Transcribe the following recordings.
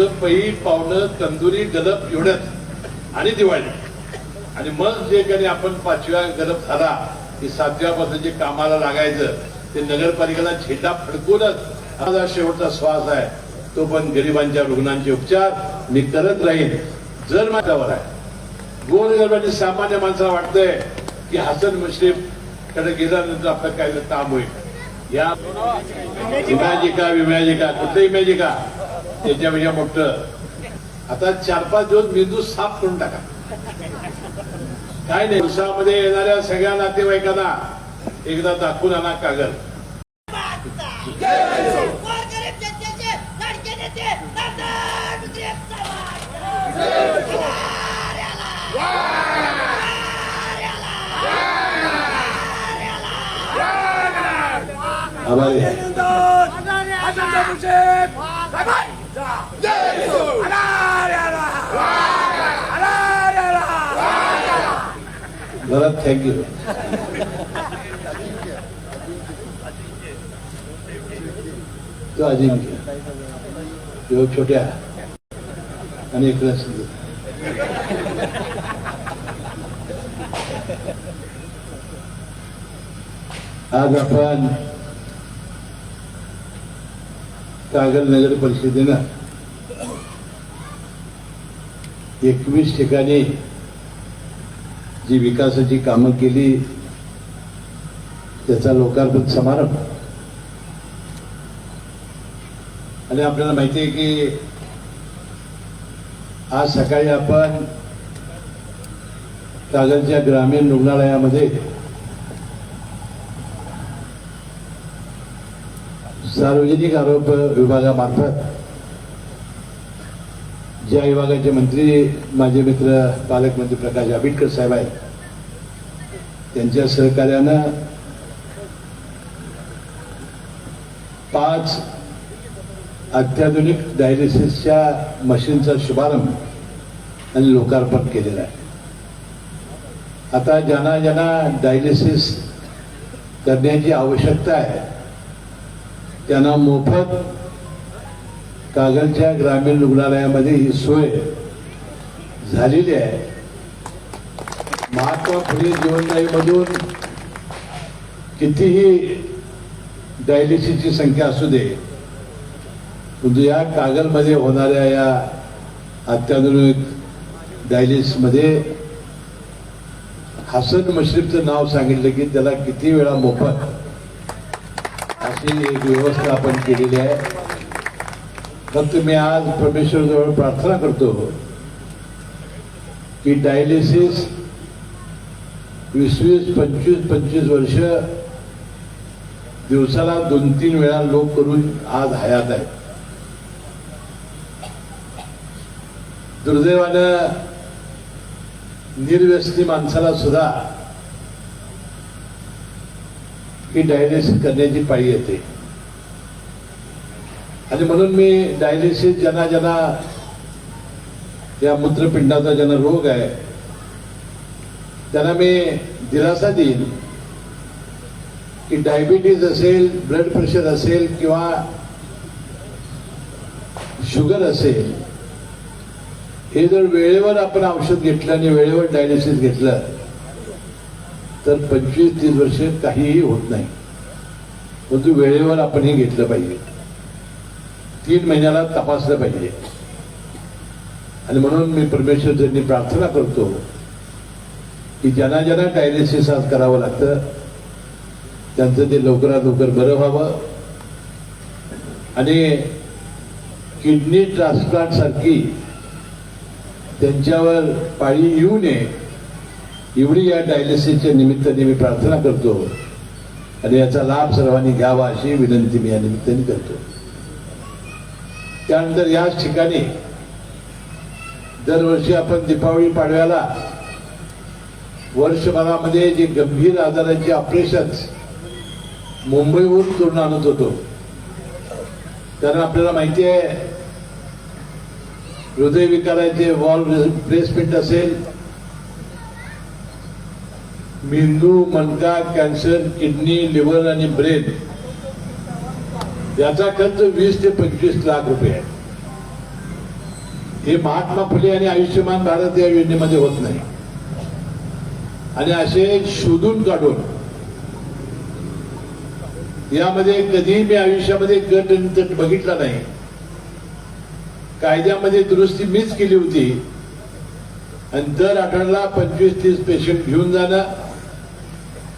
फक्त पै पावणं तंदुरी गलप एवढंच. आणि दिवाळी. आणि मग जे काही आपण पाचव्या गलप झाला की सातव्यापासून जे कामाला लागायचं ते नगरपालिकेला झेंडा फडकूनच माझा शेवटचा श्वास आहे. तो पण गरिबांच्या रुग्णांचे उपचार. मी करत राहीन. जर माझ्यावर आहे. गोरगरबाची सामान्य माणसाला वाटतंय की हसन मुश्रीफकडे गेल्यानंतर आपलं काय काम होईल. या इमॅजिका. विमॅजिका कुठलं इमॅजिका? त्याच्यापेक्षा मोठं. आता चार पाच दिवस मेंदू साफ करून टाका. काय नाही दिवसामध्ये येणाऱ्या सगळ्या नातेवाईकांना एकदा दाखवून आणा कागद. आभारी! आहे बरं थँक्यू तो अजिंक्य. तो छोट्या. आणि इकडे सिंधू आज आपण कागल नगर परिषदेनं एकवीस ठिकाणी जी विकासाची कामं केली त्याचा लोकार्पण समारंभ. आणि आपल्याला माहिती आहे की आज सकाळी आपण कागलच्या ग्रामीण रुग्णालयामध्ये सार्वजनिक आरोग्य विभागामार्फत ज्या विभागाचे मंत्री माझे मित्र पालकमंत्री प्रकाश आंबेडकर साहेब आहेत त्यांच्या सहकार्यानं पाच अत्याधुनिक डायलिसिसच्या मशीनचा शुभारंभ आणि लोकार्पण केलेला आहे. आता ज्यांना ज्यांना डायलिसिस करण्याची आवश्यकता आहे त्यांना मोफत कागलच्या ग्रामीण रुग्णालयामध्ये ही सोय झालेली आहे. महात्मा फुले जीवनदायीमधून कितीही डायलिसिसची संख्या असू दे परंतु या कागलमध्ये होणाऱ्या या अत्याधुनिक डायलिसिसमध्ये हसन मश्रीफचं नाव सांगितलं की त्याला किती वेळा मोफत अशी एक व्यवस्था आपण केलेली आहे. फक्त मी आज परमेश्वरजवळ प्रार्थना करतो की डायलिसिस वीस वीस पंचवीस पंचवीस वर्ष दिवसाला दोन तीन वेळा लोक करून आज हयात आहे दुर्दैवानं निर्व्यसनी माणसाला सुद्धा ही डायलिसिस करण्याची पाळी येते. आणि म्हणून मी डायलिसिस ज्यांना ज्यांना या मूत्रपिंडाचा ज्यांना रोग आहे त्यांना मी दिलासा देईन की डायबिटीज असेल ब्लड प्रेशर असेल किंवा शुगर असेल हे जर वेळेवर आपण औषध घेतलं आणि वेळेवर डायलिसिस घेतलं तर पंचवीस तीस वर्ष काहीही होत नाही. परंतु वेळेवर आपण हे घेतलं पाहिजे. तीन महिन्याला तपासलं पाहिजे. आणि म्हणून मी परमेश्वरनी प्रार्थना करतो की ज्यांना ज्यांना डायलिसिस आज करावं लागतं त्यांचं ते लवकरात लवकर बरं व्हावं. आणि किडनी ट्रान्सप्लांट सारखी त्यांच्यावर पाळी येऊ नये. एवढी या डायलिसिसच्या निमित्ताने मी प्रार्थना करतो. आणि याचा लाभ सर्वांनी घ्यावा अशी विनंती मी या निमित्ताने करतो. त्यानंतर याच ठिकाणी दरवर्षी आपण दीपावली पाडव्याला वर्षभरामध्ये जे गंभीर आजारांचे ऑपरेशन मुंबईहून करून आणत होतो. कारण आपल्याला माहिती आहे हृदयविकाराचे वॉल रिप्लेसमेंट असेल मेंदू मणका कॅन्सर किडनी लिव्हर आणि ब्रेन. याचा खर्च वीस ते पंचवीस लाख रुपये आहे. हे महात्मा फुले आणि आयुष्यमान भारत या योजनेमध्ये होत नाही. आणि असे शोधून काढून यामध्ये कधीही मी आयुष्यामध्ये गट आणि तट बघितला नाही. कायद्यामध्ये दुरुस्ती मीच केली होती. आणि दर आठवड्याला पंचवीस तीस पेशंट घेऊन जाणं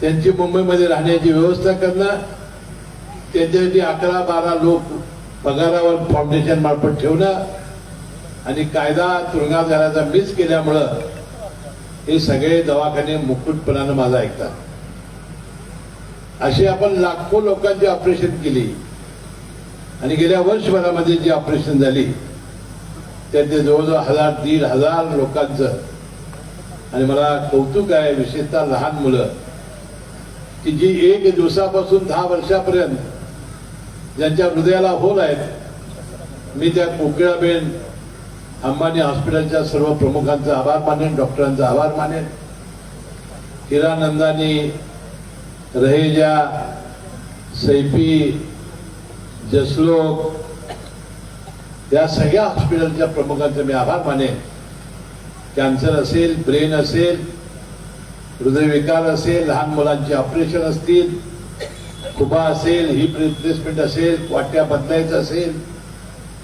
त्यांची मुंबईमध्ये राहण्याची व्यवस्था करणं त्यांच्यासाठी अकरा बारा लोक पगारावर फाउंडेशन मार्फत ठेवणं आणि कायदा तुरुंगात घालायचा मिस केल्यामुळं हे सगळे दवाखाने मुकुटपणानं माझा ऐकतात. अशी आपण लाखो लोकांची ऑपरेशन केली. आणि गेल्या वर्षभरामध्ये जी ऑपरेशन झाली त्यातले जवळजवळ हजार दीड हजार लोकांचं. आणि मला कौतुक आहे विशेषतः लहान मुलं. की जी एक दिवसापासून दहा वर्षापर्यंत ज्यांच्या हृदयाला होल आहेत मी त्या कोकिळाबेन अंबानी हॉस्पिटलच्या सर्व प्रमुखांचा आभार मानेन डॉक्टरांचा आभार मानेन. हिरानंदानी रहेजा सैफी जसलोक या सगळ्या हॉस्पिटलच्या प्रमुखांचे मी आभार मानेन. कॅन्सर असेल ब्रेन असेल हृदयविकार असेल लहान मुलांचे ऑपरेशन असतील खुबा असेल हिप रिप्लेसमेंट असेल वाट्या बदलायचं असेल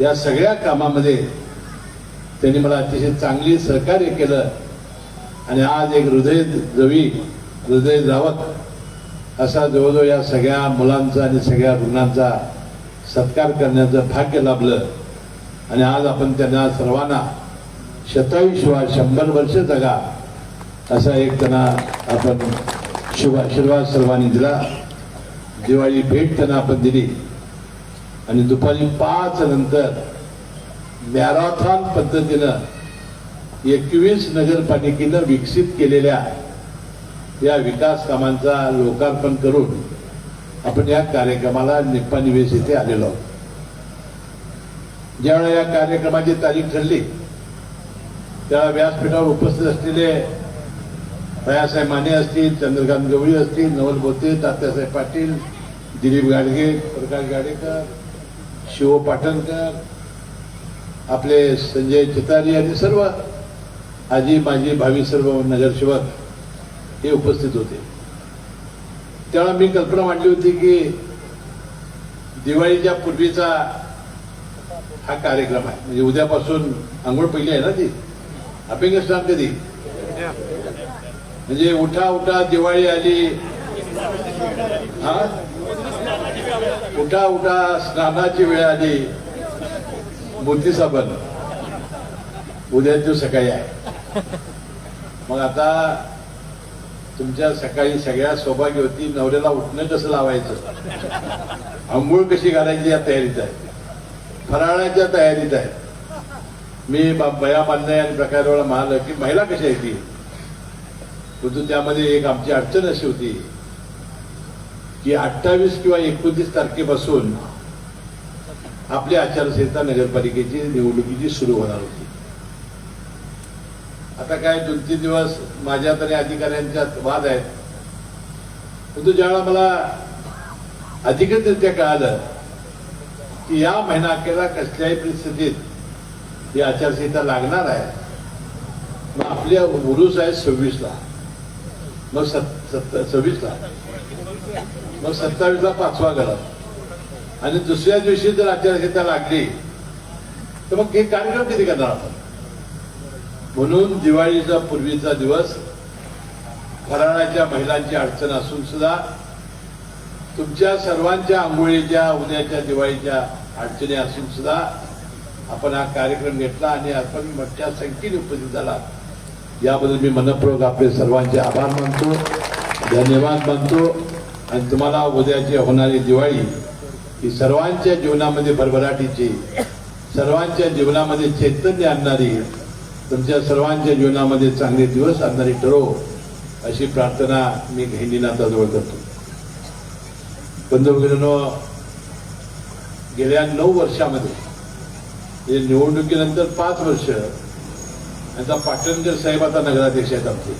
या सगळ्या कामामध्ये त्यांनी मला अतिशय चांगली सहकार्य केलं. आणि आज एक हृदय जवी हृदय जावत असा जवळजवळ या सगळ्या मुलांचा आणि सगळ्या रुग्णांचा सत्कार करण्याचं भाग्य लाभलं. आणि आज आपण त्यांना सर्वांना शतायुष्वा शंभर वर्ष जगा. असा एक त्यांना आपण शुभ आशीर्वाद सर्वांनी दिला. दिवाळी भेट त्यांना आपण दिली. आणि दुपारी पाच नंतर मॅरेथॉन पद्धतीनं एकवीस नगरपालिकेनं विकसित केलेल्या या विकास कामांचा लोकार्पण करून आपण या कार्यक्रमाला निप्पा निवेश येथे आलेलो आहोत. ज्यावेळेला या कार्यक्रमाची तारीख ठरली त्यावेळा व्यासपीठावर उपस्थित असलेले दयासाहेब माने असतील चंद्रकांत गवळी असतील नवल बोते तात्यासाहेब पाटील दिलीप गाडगे प्रकाश गाडेकर शिव पाटणकर आपले संजय चितारी आणि सर्व आजी माझी भावी सर्व नगरसेवक हे उपस्थित होते. तेव्हा मी कल्पना मांडली होती की दिवाळीच्या पूर्वीचा हा कार्यक्रम आहे. म्हणजे उद्यापासून आंघोळ पहिली आहे ना ती? अपेक्षा स्नान कधी? म्हणजे उठा उठा दिवाळी आली. हा? उठा उठा स्नानाची वेळ आली. बुद्धी साबण. उद्या दिवस सकाळी आहे. मग आता तुमच्या सकाळी सगळ्या सौभाग्यवती नवऱ्याला उठणं कसं लावायचं? आंघोळ कशी घालायची या तयारीत आहे? फराळाच्या तयारीत आहे. मी बया बांधणे आणि प्रकारवाला म्हणाल की महिला कशी आहे ती? परंतु त्यामध्ये एक आमची अडचण अशी होती की अठ्ठावीस किंवा एकोणतीस तारखेपासून आपली आचारसंहिता नगरपालिकेची निवडणुकीची सुरू होणार होती. आता काय दोन तीन दिवस माझ्या तरी अधिकाऱ्यांच्यात वाद आहेत. परंतु ज्यावेळा मला अधिकृतरित्या कळालं की या महिना अखेरला कसल्याही परिस्थितीत ही आचारसंहिता लागणार आहे मग आपल्या उरूस आहे सव्वीसला. मग सत् सत्त सव्वीसला मग सत्तावीसला पाचवा गळा आणि दुसऱ्या दिवशी जर आचारसंहिता लागली तर मग हे कार्यक्रम किती करणार आपण म्हणून दिवाळीचा पूर्वीचा दिवस फराळाच्या महिलांची अडचण असून सुद्धा तुमच्या सर्वांच्या आंघोळीच्या उद्याच्या दिवाळीच्या अडचणी असून सुद्धा आपण हा कार्यक्रम घेतला आणि आपण मोठ्या संख्येने उपस्थित झाला याबद्दल मी मनपूर्वक आपले सर्वांचे आभार मानतो धन्यवाद मानतो आणि तुम्हाला उद्याची होणारी दिवाळी ही सर्वांच्या जीवनामध्ये भरभराटीची सर्वांच्या जीवनामध्ये चैतन्य आणणारी तुमच्या सर्वांच्या जीवनामध्ये चांगले दिवस आणणारी ठरो अशी प्रार्थना मी गहिनीनाथाजवळ करतो. बंधुभगिनीनो गेल्या नऊ वर्षामध्ये म्हणजे निवडणुकीनंतर पाच वर्ष आता पाटणकर साहेब आता नगराध्यक्ष आहेत आमचे.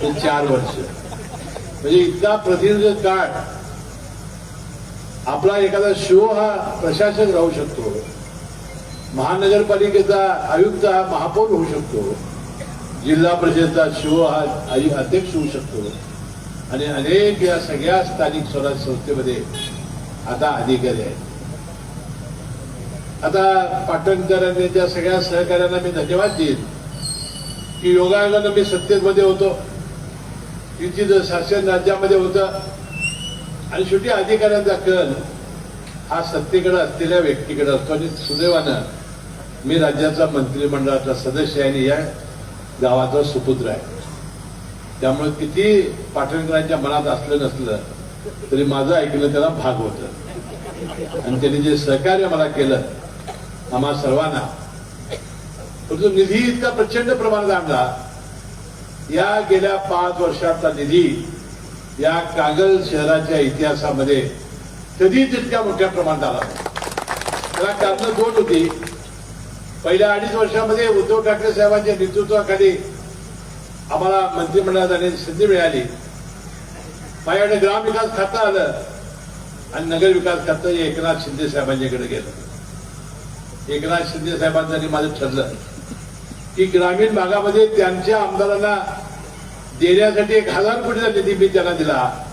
ते चार वर्ष. म्हणजे इतका प्रदीर्घ काळ आपला एखादा शो हा प्रशासक राहू शकतो. महानगरपालिकेचा आयुक्त हा महापौर होऊ शकतो. जिल्हा परिषदचा शिव हा आयु- अध्यक्ष होऊ शकतो. आणि अनेक या सगळ्या स्थानिक स्वराज्य संस्थेमध्ये आता अधिकारी आहेत. आता पाटणकरांनी त्या सगळ्या सहकार्यांना मी धन्यवाद देईन. की योगायोगानं मी सत्तेमध्ये होतो. तिथे शासन राज्यामध्ये होतं. आणि शेवटी अधिकाऱ्यांचा कल हा सत्तेकडे असलेल्या व्यक्तीकडे असतो. आणि सुदैवानं मी राज्याचा मंत्रिमंडळाचा सदस्य आहे आणि या गावाचा सुपुत्र आहे. त्यामुळे किती पाटणकरांच्या मनात असलं नसलं तरी माझं ऐकलं त्याला भाग होतं. आणि त्यांनी जे सहकार्य मला केलं आम्हा सर्वांना परंतु निधी इतका प्रचंड प्रमाणात आणला या गेल्या पाच वर्षातला निधी या कागल शहराच्या इतिहासामध्ये कधीच इतक्या मोठ्या प्रमाणात आला त्याला कारण दोन होती? पहिल्या अडीच वर्षामध्ये उद्धव ठाकरे साहेबांच्या नेतृत्वाखाली आम्हाला मंत्रिमंडळात जाण्याची संधी मिळाली. माझ्याकडे ग्रामविकास खातं आलं आणि नगर विकास खातं एकनाथ शिंदे साहेबांच्याकडे गेलं. एकनाथ शिंदे साहेबांचं माझं ठरलं. की ग्रामीण भागामध्ये त्यांच्या आमदारांना देण्यासाठी एक हजार कोटीचा निधी मी त्यांना दिला.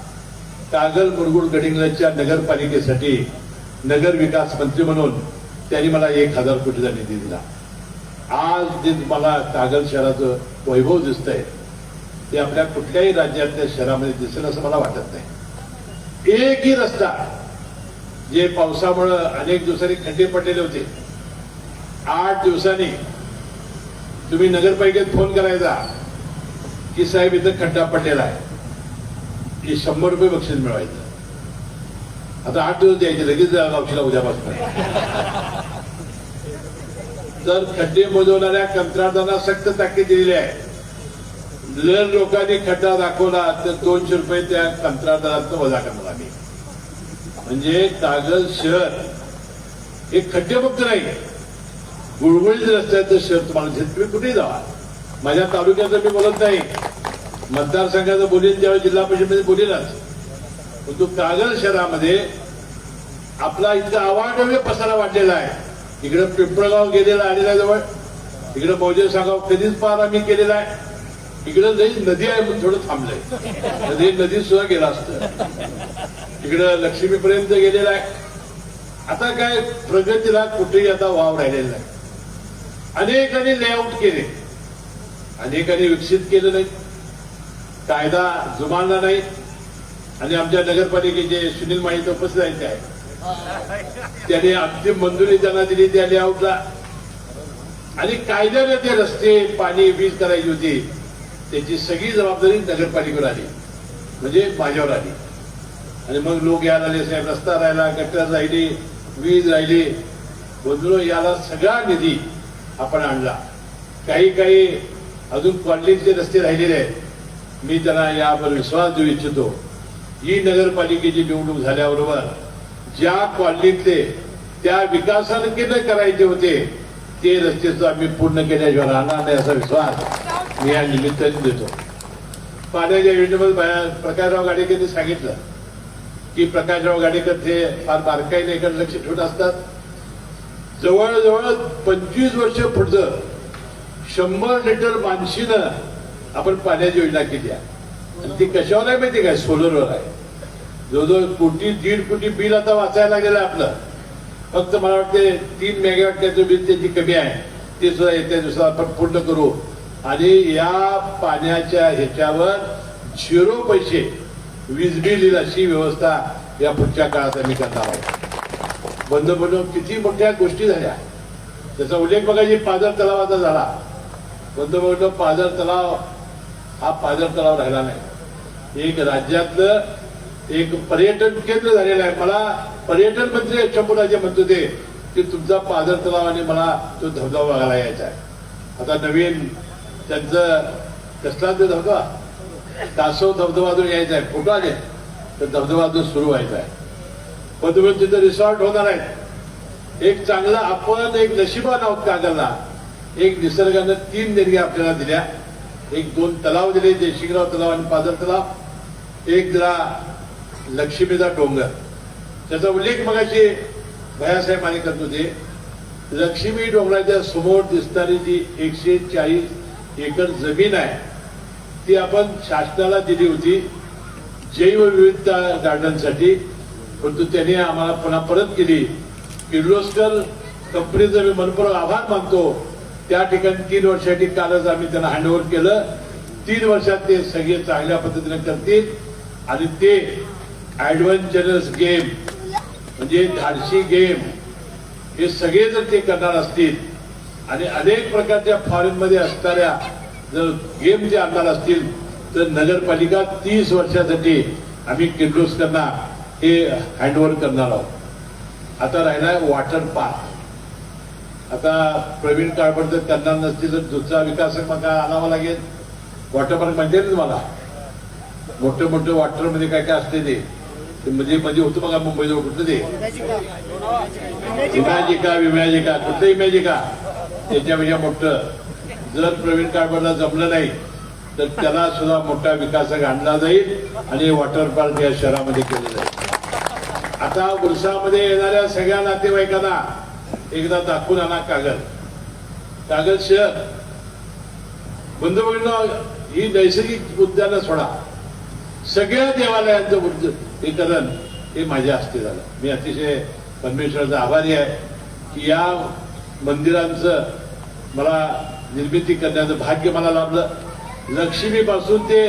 कागल मुरगुड गडिंग्लजच्या नगरपालिकेसाठी नगर विकास मंत्री म्हणून त्यांनी मला एक हजार कोटीचा निधी दिला. आज जे मला कागल शहराचं वैभव दिसतंय. ते आपल्या कुठल्याही राज्यातल्या शहरामध्ये दिसेल असं मला वाटत नाही. एकही रस्ता जे पावसामुळं अनेक दिवसांनी खड्डे पडलेले होते. आठ दिवसांनी तुम्ही नगरपालिकेत फोन करायचा की साहेब इथं खड्डा पडलेला आहे. की शंभर रुपये बक्षीस मिळवायचं. आता आठ दिवस द्यायचे लगेच गावशीला उद्यापासून. तर खड्डे मोजवणाऱ्या कंत्राटदारांना सक्त ताकीद दिलेली आहे. जर लोकांनी खड्डा दाखवला तर दोनशे रुपये त्या कंत्राटदारातनं वजा करणार आम्ही. म्हणजे कागल शहर हे खड्डे फक्त नाही. गुळगुळीत रस्त्याचं शहर तुम्हाला दिसेल. तुम्ही कुठेही जावा माझ्या तालुक्याचं मी बोलत नाही. मतदारसंघाचं बोलेल ज्यावेळी जिल्हा परिषदेमध्ये बोलेलच परंतु कागल शहरामध्ये आपला इतका अवाढव्य पसारा वाढलेला आहे. इकडं पिंपळगाव गेलेला आलेला आहे जवळ इकडं मौजे सांगाव कधीच पार आम्ही केलेला आहे. इकडं जरी नदी आहे म्हणून थोडं थांबलंय. नदी नदी सुद्धा गेला असतं. इकडं लक्ष्मीपर्यंत गेलेला आहे. आता काय प्रगतीला कुठेही आता वाव राहिलेला नाही. अनेकांनी लेआउट केले. अनेकांनी विकसित केलं नाही. कायदा जुमानला नाही. आणि आमच्या नगरपालिकेचे सुनील माहिती उपस्थित आहेत ते आहे त्याने अंतिम मंजुरी त्यांना दिली त्या लेआउटला आणि कायद्याने ते रस्ते पाणी वीज करायची होती. त्याची सगळी जबाबदारी नगरपालिकेवर आली. म्हणजे माझ्यावर आली. आणि मग लोक यायला आले साहेब रस्ता राहिला गटर राहिली वीज राहिली. बंधुरो याला सगळा निधी आपण आणला. काही काही अजून क्वालिटीचे रस्ते राहिलेले आहेत. मी त्यांना यावर विश्वास देऊ इच्छितो. ही नगरपालिकेची निवडणूक झाल्याबरोबर ज्या कॉलनीतले त्या विकासानं केले करायचे होते ते रस्ते सुद्धा आम्ही पूर्ण केल्याशिवाय राहणार नाही असा विश्वास मी या निमित्ताने देतो. पाण्याच्या योजनेमध्ये प्रकाशराव गाडेकरांनी सांगितलं की प्रकाशराव गाडेकर ते फार बारकाईने इकडे लक्ष ठेवून असतात. जवळजवळ पंचवीस वर्ष पुढचं शंभर लिटर मानशीनं आपण पाण्याची योजना केली आहे. आणि ती कशावर आहे माहिती काय सोलरवर आहे. जवळजवळ कोटी दीड कोटी बिल आता वाचायला लागलेलं आहे आपलं. फक्त मला वाटते तीन मेगावॅट त्याचं बिल त्याची कमी आहे. ते सुद्धा येत्या दिवसात आपण पूर्ण करू. आणि या पाण्याच्या ह्याच्यावर झिरो पैसे वीज बिल अशी व्यवस्था या पुढच्या काळात आम्ही करणार आहोत. बंद बनवून किती मोठ्या गोष्टी झाल्या. त्याचा उल्लेख बघायची पाझर तलावाचा झाला. बंद बनवून पाझर तलाव हा पाझर तलाव राहिला नाही. एक राज्यातलं एक पर्यटन केंद्र झालेलं आहे. मला पर्यटन मंत्री शंभूराजे म्हणत होते की तुमचा पाझर तलाव आणि मला तो धबधबा बघायला यायचा आहे. आता नवीन त्यांचं कसला ते धबधबा? कासव धबधबा जो यायचा आहे. फोटो आले. तर धबधबा जो सुरू व्हायचा आहे. पण तिथं रिसॉर्ट होणार आहेत एक चांगला आपण एक नशिबान आहोत कागलला एक निसर्गानं तीन देणग्या आपल्याला दिल्या. एक दोन तलाव दिले देशिंगराव तलाव आणि पादर तलाव. एक दिला लक्ष्मीचा डोंगर. त्याचा उल्लेख मगाशी भयासाहेब करत होते. लक्ष्मी डोंगराच्या समोर दिसणारी जी एकशे चाळीस एकर जमीन आहे ती आपण शासनाला दिली होती जैवविविधता गार्डनसाठी परंतु त्यांनी आम्हाला पुन्हा परत केली. किर्लोस्कर कंपनीचा मी मनपूर्वक आभार मानतो. त्या ठिकाणी तीन वर्षासाठी कालच आम्ही त्यांना हँडओव्हर केलं. तीन वर्षात ते सगळे चांगल्या पद्धतीने करतील. आणि ते ऍडव्हेंचरस गेम म्हणजे धाडशी गेम हे सगळे जर ते करणार असतील आणि अनेक प्रकारच्या फॉरेन मध्ये असणाऱ्या जर गेम जे आणणार असतील तर नगरपालिका तीस वर्षासाठी आम्ही किर्लोस्करना हे हँडओव्हर करणार आहोत. आता राहिलाय वॉटर पार्क आता प्रवीण काळपट जर करणार नसतील तर दुसरा विकास मला आणावा लागेल. वॉटर पार्क माहिती आहे तुम्हाला मोठं मोठं वॉटरमध्ये काय काय असते ते. ते म्हणजे म्हणजे होतं बघा मुंबईजवळ कुठलं ते? इमॅजिका विमॅजिका कुठलं इमॅजिका त्याच्यापेक्षा मोठं. जर प्रवीण काळपटला जमलं नाही तर त्याला सुद्धा मोठा विकास आणला जाईल आणि वॉटर पार्क या शहरामध्ये केलं जाईल. आता उर्सामध्ये येणाऱ्या सगळ्या नातेवाईकांना एकदा दाखवून आणा कागद. कागद शहर बंधू ही नैसर्गिक उद्यानं सोडा. सगळ्या देवालयांचं उद्योगीकरण हे माझ्या हस्ते झालं. मी अतिशय परमेश्वराचा आभारी आहे की या मंदिरांचं मला निर्मिती करण्याचं भाग्य मला लाभलं. लक्ष्मीपासून ते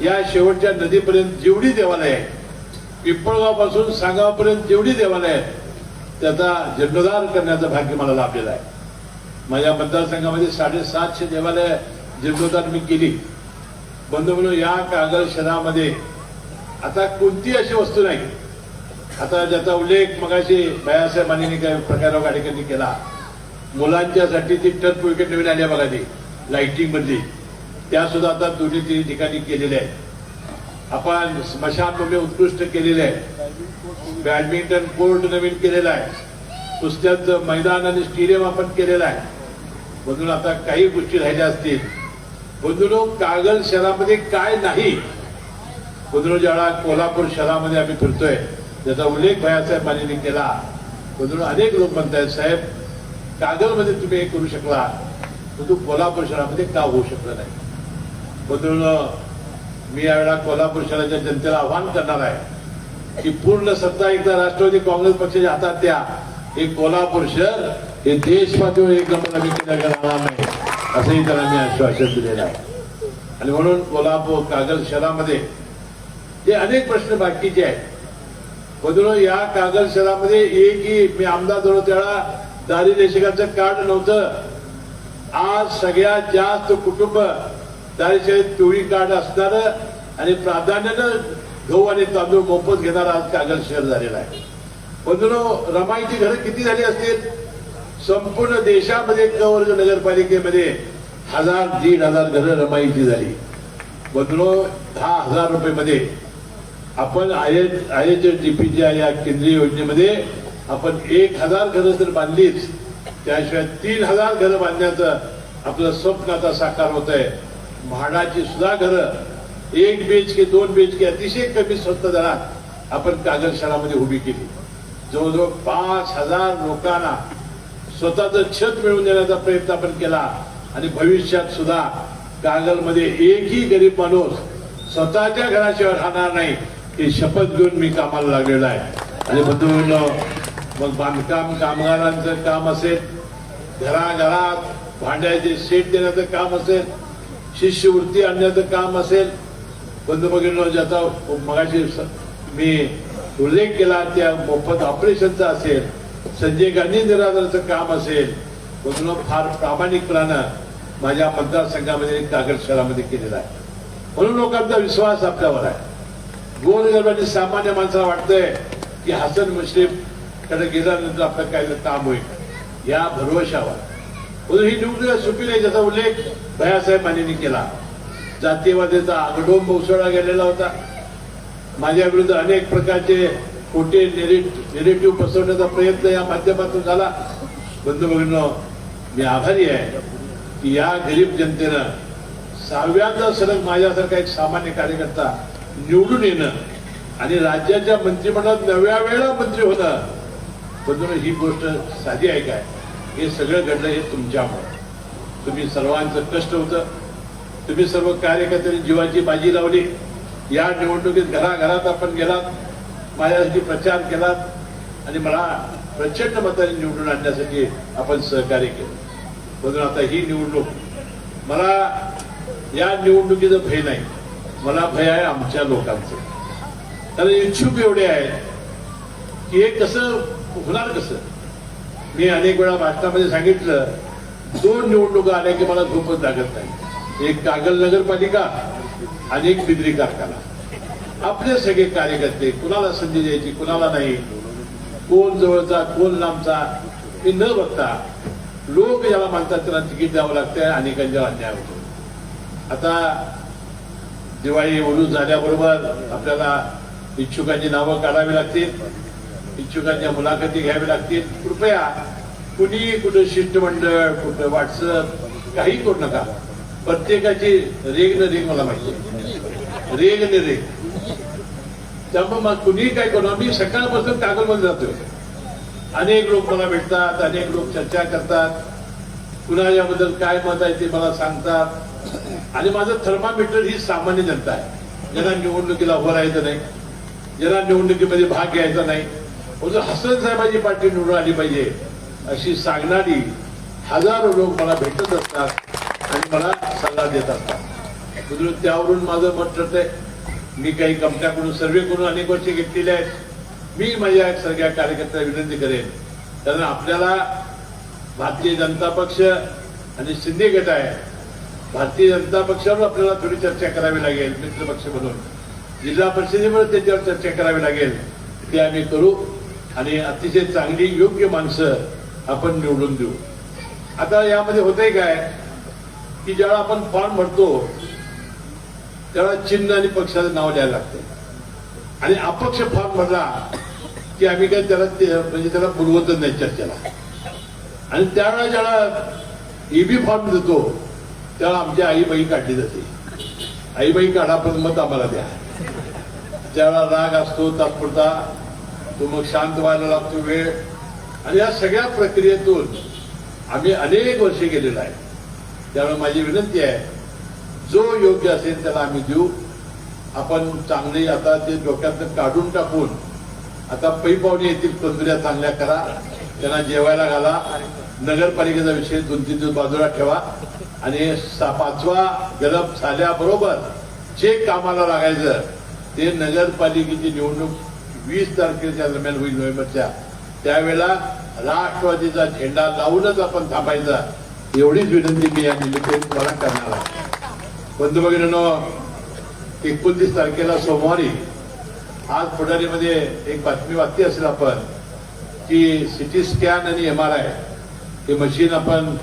या शेवटच्या नदीपर्यंत जेवढी देवालय आहे पिंपळगावपासून सांगावपर्यंत जेवढी देवालय आहेत त्याचा जीर्णोद्धार करण्याचं भाग्य मला लाभलेलं आहे. माझ्या मतदारसंघामध्ये साडेसातशे देवालय जीर्णोद्धार मी केली. बंधू म्हणून या कागद शहरामध्ये आता कोणती अशी वस्तू नाही? आता ज्याचा उल्लेख मगाशी बायासाहेबांनी काही प्रकार गाडीकरांनी केला. मुलांच्यासाठी ती टर्फ विकेट नवीन आली बघा ती लाईटिंग मधली. त्या सुद्धा आता दोन्ही तीन ठिकाणी केलेल्या आहेत. आपण स्मशानभूमी उत्कृष्ट केलेले आहे. बॅडमिंटन कोर्ट नवीन केलेला आहे. कुस्त्यांचं मैदान आणि स्टेडियम आपण केलेलं आहे. म्हणून आता काही गोष्टी राहिल्या असतील. बंधुनो कागल शहरामध्ये काय नाही? बंधुनो ज्यावेळा कोल्हापूर शहरामध्ये आम्ही फिरतोय त्याचा उल्लेख भयासाहेबांनी केला. बंधुनो अनेक लोक म्हणतायत साहेब कागलमध्ये तुम्ही हे करू शकला. परंतु कोल्हापूर शहरामध्ये का होऊ शकलं नाही? बंधुनो मी यावेळेला कोल्हापूर शहराच्या जनतेला आव्हान करणार आहे की पूर्ण सत्ता एकदा राष्ट्रवादी काँग्रेस पक्षाच्या हातात द्या. हे कोल्हापूर शहर हे देश पातळीवर एक नंबर आम्ही राहणार नाही असंही त्यांना मी आश्वासन दिलेलं आहे. आणि म्हणून कोल्हापूर कागल शहरामध्ये जे अनेक प्रश्न बाकीचे आहेत म्हणून या कागल शहरामध्ये एकही मी आमदार झालो त्यावेळा दारी कार्ड नव्हतं. आज सगळ्यात जास्त कुटुंब दारिशेत पिवळी कार्ड असणार आणि प्राधान्यानं गहू आणि तांदूळ मोफत घेणार आज कागल शहर झालेला आहे. म्हणून रमाईची घरं किती झाली असतील? संपूर्ण देशामध्ये कवर्ग नगरपालिकेमध्ये हजार दीड हजार घरं रमाईची झाली. म्हणून दहा हजार रुपये मध्ये आपण आय आय एच डीपीच्या या केंद्रीय योजनेमध्ये आपण एक हजार घरं जर बांधलीच त्याशिवाय तीन हजार घरं बांधण्याचं आपलं स्वप्न आता साकार होत आहे म्हाडाची सुद्धा घरं एक बेच के दोन बेच के अतिशय कमी स्वस्त दरात आपण कागल शहरामध्ये उभी केली. जवळजवळ पाच हजार लोकांना स्वतःचं छत मिळवून देण्याचा प्रयत्न आपण केला आणि भविष्यात सुद्धा कागलमध्ये एकही गरीब माणूस स्वतःच्या घराशिवाय राहणार नाही ही शपथ घेऊन मी कामाला लागलेला आहे. आणि बंधू मग बांधकाम कामगारांचं काम असेल घराघरात भांड्याचे शेट देण्याचं काम असेल शिष्यवृत्ती आणण्याचं काम असेल बंधू ज्याचा मगाशी मी उल्लेख केला त्या मोफत ऑपरेशनचा असेल संजय गांधी निराधाराचं काम असेल म्हणून फार प्रामाणिकपणानं माझ्या मतदारसंघामध्ये कागद शहरामध्ये केलेला आहे. म्हणून लोकांचा विश्वास आपल्यावर आहे. गोरगरबांनी सामान्य माणसाला वाटतंय की हसन मुश्रीफकडे गेल्यानंतर आपलं काय काम होईल. या भरवशावर. म्हणून ही निवडणूक सुपी नाही ज्याचा उल्लेख भयासाहेबांनी केला. जातीयवादीचा आगडोंब उसळला गेलेला होता. माझ्या विरुद्ध अनेक प्रकारचे खोटे नेरेटिव्ह पसरवण्याचा प्रयत्न या माध्यमातून झाला. बंधू भगिनींनो मी आभारी आहे की या गरीब जनतेनं सहाव्यांदा सलग माझ्यासारखा एक सामान्य कार्यकर्ता निवडून येणं आणि राज्याच्या मंत्रिमंडळात नव्या वेळा मंत्री होणं. बंधून ही गोष्ट साधी आहे काय? हे सगळं घडलं हे तुमच्यामुळे. तुम्ही सर्वांचं कष्ट होतं. तुम्ही सर्व कार्यकर्त्यांनी जीवाची बाजी लावली. या निवडणुकीत घराघरात आपण गेलात. माझ्यासाठी प्रचार केलात. आणि मला प्रचंड मताने निवडून आणण्यासाठी आपण सहकार्य केलं. म्हणून आता ही निवडणूक मला या निवडणुकीचं भय नाही. मला भय आहे आमच्या लोकांचं. कारण इच्छुक एवढे आहेत की हे कसं होणार कसं? मी अनेक वेळा भाषणामध्ये सांगितलं दोन निवडणुका आल्या की मला झोपच लागत नाही. एक कागल नगरपालिका आणि एक बिद्री कारखाना. आपले सगळे कार्यकर्ते कुणाला संधी द्यायची कुणाला नाही कोण जवळचा कोण लांबचा हे न बघता लोक ज्याला मानतात त्यांना तिकीट द्यावं लागतंय अनेकांच्या अन्याय होतो. आता दिवाळी ओलून झाल्याबरोबर आपल्याला इच्छुकांची नावं काढावी लागतील. इच्छुकांच्या मुलाखती घ्यावी लागतील. कृपया कुणी कुठं शिष्टमंडळ कुठं व्हॉट्सअप काही करू नका. प्रत्येकाची रेग न रेग मला माहिती रेग न रेग. त्यामुळे मग कुणी काय करू मी सकाळपासून कागलमध्ये जातोय. अनेक लोक मला भेटतात अनेक लोक चर्चा करतात. कुणाच्याबद्दल काय मत आहे ते मला सांगतात. आणि माझं थर्मामीटर ही सामान्य जनता आहे. ज्यांना निवडणुकीला उभं राहायचं नाही. ज्यांना निवडणुकीमध्ये भाग घ्यायचा नाही. म्हणून हसन साहेबांची पार्टी निवडून आली पाहिजे अशी सांगणारी हजारो लोक मला भेटत असतात आणि मला सल्ला देत असतात. त्यावरून माझं मत ठरतंय? मी काही कंपन्याकडून सर्वे करून अनेक वर्षे घेतलेले आहेत. मी माझ्या सगळ्या कार्यकर्त्यांना विनंती करेन. कारण आपल्याला भारतीय जनता पक्ष आणि शिंदे गट आहे. भारतीय जनता पक्षावर आपल्याला थोडी चर्चा करावी लागेल मित्र पक्ष म्हणून. जिल्हा परिषदेवर त्याच्यावर चर्चा करावी लागेल. ते आम्ही करू. आणि अतिशय चांगली योग्य माणसं आपण निवडून देऊ. आता यामध्ये होतंय काय की ज्यावेळा आपण फॉर्म भरतो तेव्हा चिन्ह आणि पक्षाचं नाव द्यायला लागतं. आणि अपक्ष फॉर्म भरला की आम्ही काय त्याला ते- म्हणजे त्याला पुरवतच नाही चर्चेला. आणि त्यावेळेला ज्याला ईबी फॉर्म देतो त्याला आमची आईबाई काढली जाते. आईबाई काढा पण मत आम्हाला द्या. त्यावेळेला राग असतो तात्पुरता तो मग शांत व्हायला लागतो वेळ. आणि या सगळ्या प्रक्रियेतून आम्ही अनेक वर्षे गेलेलो आहे. त्यामुळे माझी विनंती आहे जो योग्य असेल त्याला आम्ही देऊ. आपण चांगले आता ते डोक्यातनं काढून टाकून आता पै पाहुणे येतील तंदुऱ्या चांगल्या करा त्यांना जेवायला घाला नगरपालिकेचा विषय दोन तीन दिवस बाजूला ठेवा. आणि सा- पाचवा गलप झाल्याबरोबर जे कामाला लागायचं ते नगरपालिकेची निवडणूक वीस तारखेच्या दरम्यान होईल नोव्हेंबरच्या. त्यावेळेला राष्ट्रवादीचा झेंडा लावूनच आपण थांबायचा. एवढीच विनंती मी या निमित्त तुम्हाला करणार आहे. बंधुभगिनीनो एकोणतीस तारखेला सोमवारी आज पुढारीमध्ये एक बातमी वाचली असेल आपण की सिटी स्कॅन आणि एम आर आय हे मशीन आपण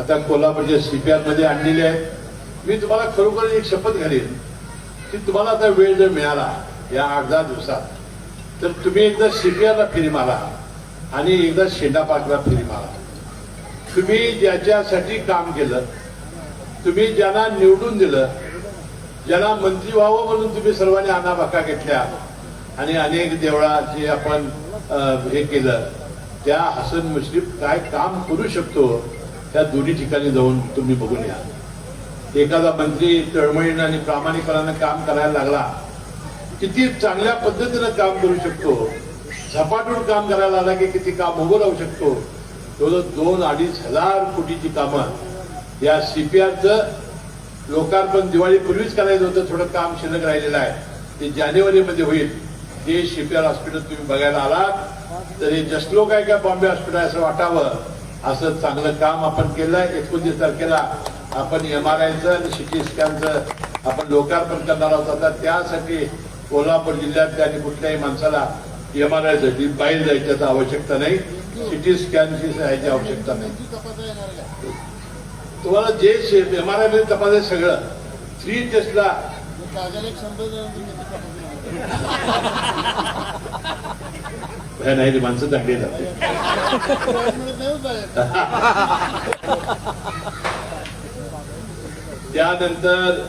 आता कोल्हापूरच्या सीपीआरमध्ये आणलेले आहे मी तुम्हाला खरोखर एक शपथ घालीन की तुम्हाला आता वेळ जर मिळाला या आठ दहा दिवसात तर तुम्ही एकदा शिपियाला फिरी मारा आणि एकदा शेंडापाकला फिरी मारा. तुम्ही ज्याच्यासाठी काम केलं तुम्ही ज्यांना निवडून दिलं ज्यांना मंत्री व्हावं म्हणून तुम्ही सर्वांनी आनाबाका घेतल्या आणि अनेक देवळाचे आपण हे केलं त्या हसन मुश्रीफ काय काम करू शकतो त्या दोन्ही ठिकाणी जाऊन तुम्ही बघून या. एखादा मंत्री तळमळीनं आणि प्रामाणिकपणानं काम करायला लागला किती चांगल्या पद्धतीनं काम करू शकतो? झपाटून काम करायला आला की किती काम उभं राहू शकतो? जवळजवळ दोन अडीच हजार कोटीची कामं या सीपीआरचं लोकार्पण दिवाळीपूर्वीच करायचं होतं थोडं काम शिल्लक राहिलेलं आहे. ते जानेवारीमध्ये होईल. ते सीपीआर हॉस्पिटल तुम्ही बघायला आलात. तर हे जसलोक आहे का बॉम्बे हॉस्पिटल असं वाटावं? असं चांगलं काम आपण केलंय. एकोणतीस तारखेला आपण एम आर आयचं आणि सिटी स्कॅनचं आपण लोकार्पण करणार आहोत. आता त्यासाठी कोल्हापूर जिल्ह्यातल्या आणि कुठल्याही माणसाला एम आर आयसाठी बाहेर जायच्याची आवश्यकता नाही. सिटी स्कॅनची जायची आवश्यकता नाही. तुम्हाला जे एम आर आयमध्ये तपासायचं सगळं थ्री टेस्टला नाही रे, माणसं चांगली जाते. त्यानंतर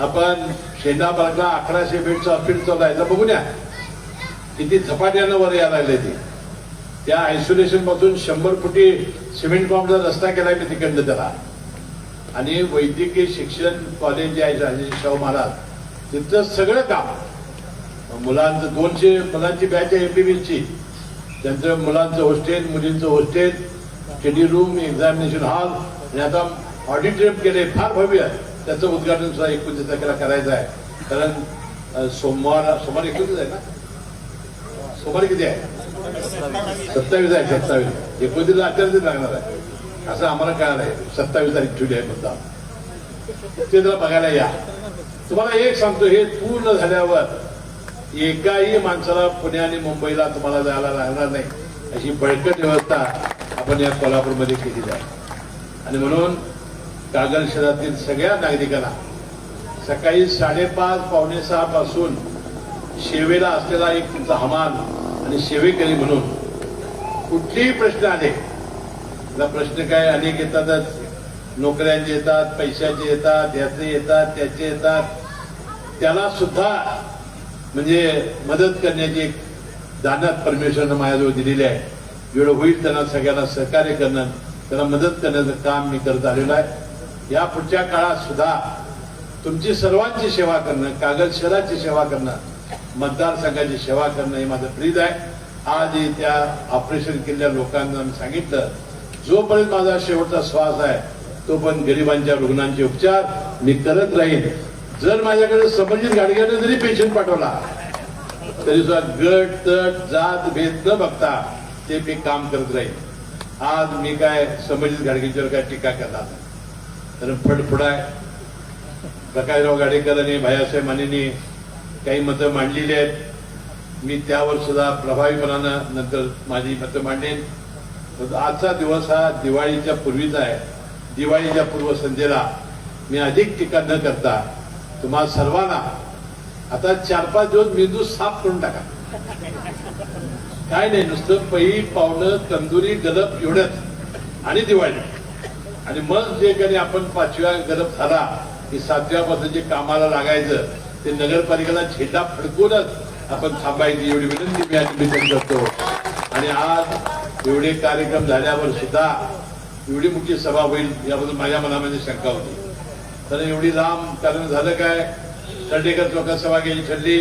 आपण शेंडा अकराशे बेडचं अपील चालू आहे तर बघून या. किती झपाट्यानं वर यायला लागले ते. त्या आयसोलेशनपासून शंभर फुटी सिमेंट बॉम्बचा रस्ता केला मी तिकडनं त्याला. आणि वैद्यकीय शिक्षण कॉलेज जे आहे राजे शाहू महाराज तिथलं सगळं काम. मुलांचं दोनशे मुलांची बॅच आहे एमबीबीची त्यांचं मुलांचं हॉस्टेल मुलींचं hostel study room examination hall आणि आता ऑडिटोरियम केले. फार भव्य आहे. त्याचं उद्घाटन सुद्धा एकोणतीस तारखेला करायचं आहे. कारण सोमवार सोमवार एकोणतीस आहे ना? सोमवार किती आहे? सत्तावीस आहे सत्तावीस. एकोणतीस अठ्ठावीस लागणार आहे. असं आम्हाला कळालं आहे. सत्तावीस तारीख ठेवली आहे मुद्दा ते जरा बघायला या. तुम्हाला एक सांगतो हे पूर्ण झाल्यावर एकाही माणसाला पुणे आणि मुंबईला तुम्हाला जायला लागणार नाही. अशी बळकट व्यवस्था आपण या कोल्हापूरमध्ये केली आहे. आणि म्हणून कागल शहरातील सगळ्या नागरिकांना सकाळी साडेपाच पावणे सहा पासून शेवेला असलेला एक तुमचा हमान आणि सेवेकरी म्हणून कुठलेही प्रश्न आले त्याला प्रश्न काय अनेक येतातच. नोकऱ्यांचे येतात पैशाचे येतात याचे येतात त्याचे येतात. त्याला सुद्धा म्हणजे मदत करण्याची एक दानत परमेश्वरनं माझ्याजवळ दिलेली आहे. जेवढं होईल त्यांना सगळ्यांना सहकार्य करणं त्यांना मदत करण्याचं काम मी करत आलेलो आहे. या पुढच्या काळात सुद्धा तुमची सर्वांची सेवा करणं कागद शहराची सेवा करणं मतदारसंघाची सेवा करणं हे माझं प्रीत आहे. आज त्या ऑपरेशन केलेल्या लोकांना मी सांगितलं जोपर्यंत माझा शेवटचा श्वास आहे तो पण गरिबांच्या रुग्णांचे उपचार मी करत राहीन. जर माझ्याकडे समजित गाडग्याने जरी पेशंट पाठवला तरी सुद्धा गट तट जात भेद न बघता ते मी काम करत राहील आज मी काय समजित गाडगेंच्यावर काय टीका करणार? नाही. तर फडफड आहे प्रकाशराव गाडेकरांनी भयासाहेब मानेनी काही मतं मांडलेली आहेत. मी त्यावर सुद्धा प्रभावीपणानं नंतर माझी मतं मांडेन. आजचा दिवस हा दिवाळीच्या पूर्वीचा आहे. दिवाळीच्या पूर्वसंध्येला मी अधिक टीका न करता तुम्हा सर्वांना आता चार पाच दिवस मेंदू साफ करून टाका. काय नाही नुसतं पै पावणं तंदुरी गलप एवढंच. आणि दिवाळी. आणि मग जे कधी आपण पाचव्या गरज झाला की सातव्यापासून जे कामाला लागायचं ते नगरपालिकेला छेटा फडकूनच आपण थांबायची एवढी विनंती मी आज निवेदन करतो. आणि आज एवढे कार्यक्रम झाल्यावर सुद्धा एवढी मोठी सभा होईल याबद्दल माझ्या मनामध्ये शंका होती. तर एवढी लांब कारण झालं काय? चंडेकर चौकात सभा घ्यायची ठरली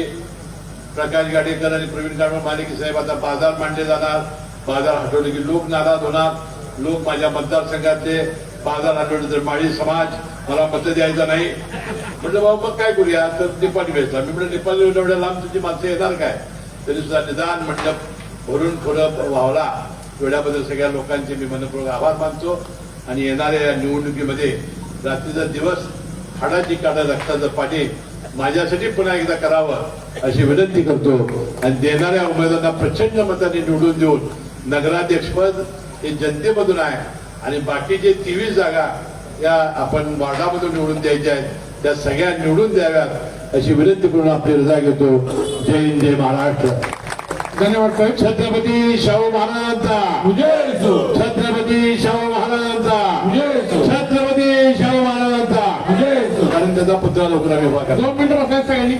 प्रकाश गाडेकर आणि प्रवीण काढून मालिकी साहेब आता बाजार मांडले जाणार. बाजार हटवले की लोक नाराज होणार. लोक माझ्या मतदारसंघातले. बाजार हटवले तर माळी समाज मला मत द्यायचा नाही म्हटलं बाबा मग काय करूया? तर निपाणी भेटला. मी म्हटलं नेपाळी एवढ्या लांब तुझी माणसं येणार काय? तरी सुद्धा निदान म्हटलं भरून थोडं व्हावला. वेळाबद्दल सगळ्या लोकांचे मी मनपूर्वक आभार मानतो आणि येणाऱ्या निवडणुकीमध्ये रात्रीचा दिवस हाडाची काढा रक्ताचं पाणी माझ्यासाठी पुन्हा एकदा करावं अशी विनंती करतो आणि देणाऱ्या उमेदवारांना प्रचंड मताने निवडून देऊन नगराध्यक्षपद हे जनतेमधून आहे. आणि बाकीचे तेवीस जागा या आपण वार्डामधून निवडून द्यायच्या आहेत त्या सगळ्या निवडून द्याव्यात अशी विनंती करून आपली रजा घेतो. जय हिंद जय महाराष्ट्र. धन्यवाद साहेब. छत्रपती शाहू महाराजांचा. विजय छत्रपती शाहू महाराजांचा. विजय छत्रपती शाहू महाराजांचा. विजय कारण त्याचा पुतळा लवकर आम्ही उभा करतो. दोन मिनिटं सगळ्यांनी